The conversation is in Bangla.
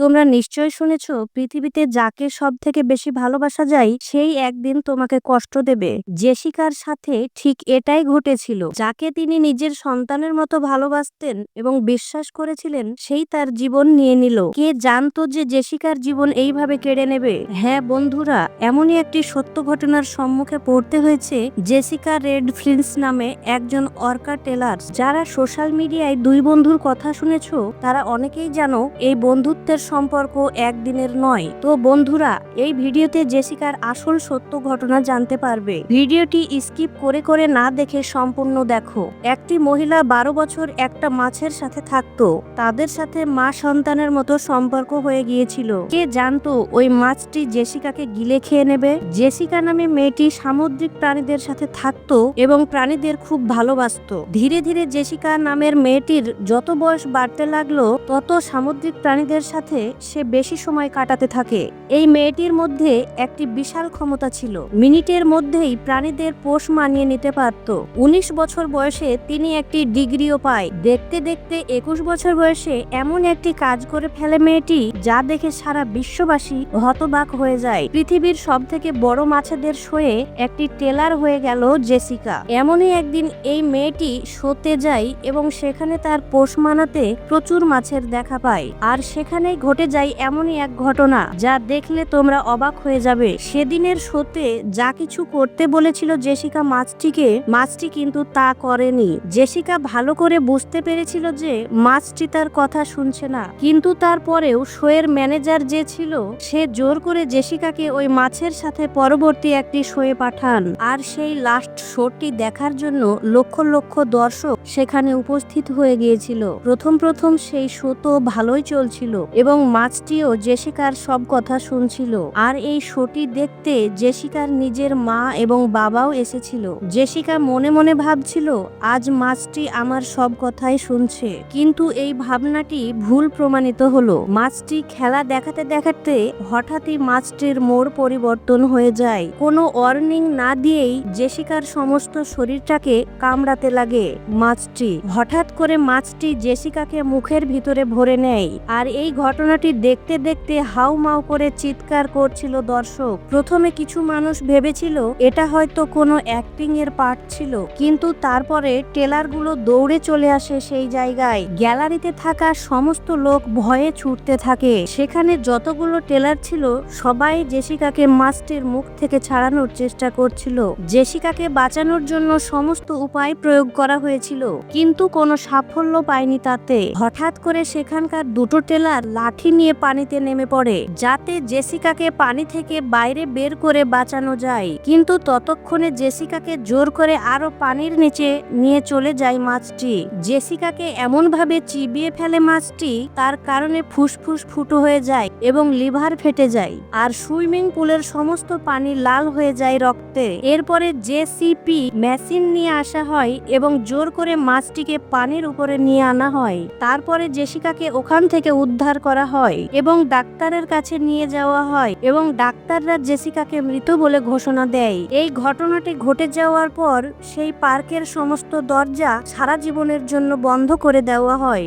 তোমরা নিশ্চয় শুনেছ, পৃথিবীতে যাকে সব থেকে বেশি ভালোবাসা যায়, সেই একদিন তোমাকে কষ্ট দেবে। জেসিকার সাথে ঠিক এটাই ঘটেছিল। যাকে তিনি নিজের সন্তানের মতো ভালোবাসতেন এবং বিশ্বাস করেছিলেন, সেই তার জীবন নিয়ে নিল। কে জানতো যে জেসিকার জীবন এইভাবে কেড়ে নেবে? হ্যাঁ বন্ধুরা, এমনই একটি সত্য ঘটনার সম্মুখে পড়তে হয়েছে, জেসিকা রেড ফ্লিন্স নামে একজন অর্কা টেলার। যারা সোশ্যাল মিডিয়ায় দুই বন্ধুর কথা শুনেছ, তারা অনেকেই জানো, এই বন্ধুত্বের সম্পর্ক একদিনের নয়। তো বন্ধুরা, এই ভিডিওতে জেসিকার আসল সত্য ঘটনা জানতে পারবে। ভিডিওটি স্কিপ করে করে না দেখে সম্পূর্ণ দেখো। একটি মহিলা বারো বছর একটা মাছের সাথে থাকতো। তাদের সাথে মা সন্তানের মতো সম্পর্ক হয়ে গিয়েছিল। কে জানতো ওই মাছটি জেসিকাকে গিলে খেয়ে নেবে? জেসিকা নামে মেয়েটি সামুদ্রিক প্রাণীদের সাথে থাকতো এবং প্রাণীদের খুব ভালোবাসতো। ধীরে ধীরে জেসিকা নামের মেয়েটির যত বয়স বাড়তে লাগল, তত সামুদ্রিক প্রাণীদের সাথে সে বেশি সময় কাটাতে থাকে। এই মেয়েটির মধ্যে একটি বিশাল ক্ষমতা ছিল। মিনিটের মধ্যেই প্রাণীদের পোষ মানিয়ে নিতে পারত। উনিশ বছর বয়সে তিনি একটি ডিগ্রিও পায়। দেখতে দেখতে একুশ বছর বয়সে এমন একটি কাজ করে ফেলে মেয়েটি, যা দেখে সারা বিশ্ববাসী হতবাক হয়ে যায়। পৃথিবীর সব থেকে বড় মাছেদের শোয়ে একটি টেলার হয়ে গেল জেসিকা। এমনই একদিন এই মেয়েটি শোতে যায় এবং সেখানে তার পোষ মানাতে প্রচুর মাছের দেখা পায়। আর সেখানেই ঘটে যায় এমনই এক ঘটনা যা দেখলে তোমরা অবাক হয়ে যাবে। সেদিনের শোতে যা কিছু করতে বলেছিল জেসিকা মাছটিকে, মাছটি কিন্তু তা করেনি। জেসিকা ভালো করে বুঝতে পেরেছিল যে মাছটি তার কথা শুনছে না। কিন্তু তারপরেও শোয়ের ম্যানেজার যে ছিল, সে জোর করে জেসিকাকে ওই মাছের সাথে পরবর্তী একটি শোয়ে পাঠান। আর সেই লাস্ট শোটি দেখার জন্য লক্ষ লক্ষ দর্শক সেখানে উপস্থিত হয়ে গিয়েছিল। প্রথম প্রথম সেই শো তো ভালোই চলছিল। এবং মাছটিও জেসিকার সব কথা শুনছিল। আর এই শোটি দেখতে জেসিকার নিজের মা এবং বাবাও এসেছিল। জেসিকা মনে মনে ভাবছিল, আজ মাছটি আমার সব কথাই শুনছে। কিন্তু এই ভাবনাটি ভুল প্রমাণিত হলো। মাছটি খেলা দেখাতে দেখাতে হঠাৎই মাছটির মোড় পরিবর্তন হয়ে যায়। কোনো ওয়ার্নিং না দিয়েই জেসিকার সমস্ত শরীরটাকে কামড়াতে লাগে মাছটি। হঠাৎ করে মাছটি জেসিকাকে মুখের ভিতরে ভরে নেয়। আর এই ঘটনাটি দেখতে দেখতে হাউ মাউ করে চিৎকার করছিল দর্শক। প্রথমে কিছু মানুষ ভেবেছিল, এটা হয়তো কোনো অ্যাক্টিং এর পার্ট ছিল। কিন্তু তারপরে টেলারগুলো দৌড়ে চলে আসে সেই জায়গায়। গ্যালারিতে থাকা সমস্ত লোক ভয়ে ছুটতে থাকে। সেখানে যতগুলো টেলার ছিল, সবাই জেসিকাকে মাস্টের মুখ থেকে ছাড়ানোর চেষ্টা করছিল। জেসিকাকে বাঁচানোর জন্য সমস্ত উপায় প্রয়োগ করা হয়েছিল। কিন্তু কোনো সাফল্য পায়নি তাতে। হঠাৎ করে সেখানকার দুটো টেলার লাঠি নিয়ে পানিতে নেমে পড়ে, যাতে জেসিকাকে পানি থেকে বাইরে বের করে বাঁচানো যায়। কিন্তু ততক্ষণে জেসিকাকে জোর করে আরও পানির নিচে নিয়ে চলে যায় মাছটি। জেসিকাকে এমন ভাবে চিবিয়ে ফেলে মাছটি, তার কারণে ফুসফুস ফুটো হয়ে যায় এবং লিভার ফেটে যায় আর সুইমিং পুলের সমস্ত পানি লাল হয়ে যায় রক্তে। এরপরে জেসিপি মেশিন নিয়ে আসা হয় এবং জোর করে মাছটিকে পানির উপরে নিয়ে আনা হয়। তারপরে জেসিকাকে ওখান থেকে উদ্ধার করা হয় এবং ডাক্তারের কাছে নিয়ে যাওয়া হয় এবং ডাক্তাররা জেসিকাকে মৃত বলে ঘোষণা দেয়। এই ঘটনাটি ঘটে যাওয়ার পর সেই পার্কের সমস্ত দরজা সারা জীবনের জন্য বন্ধ করে দেওয়া হয়।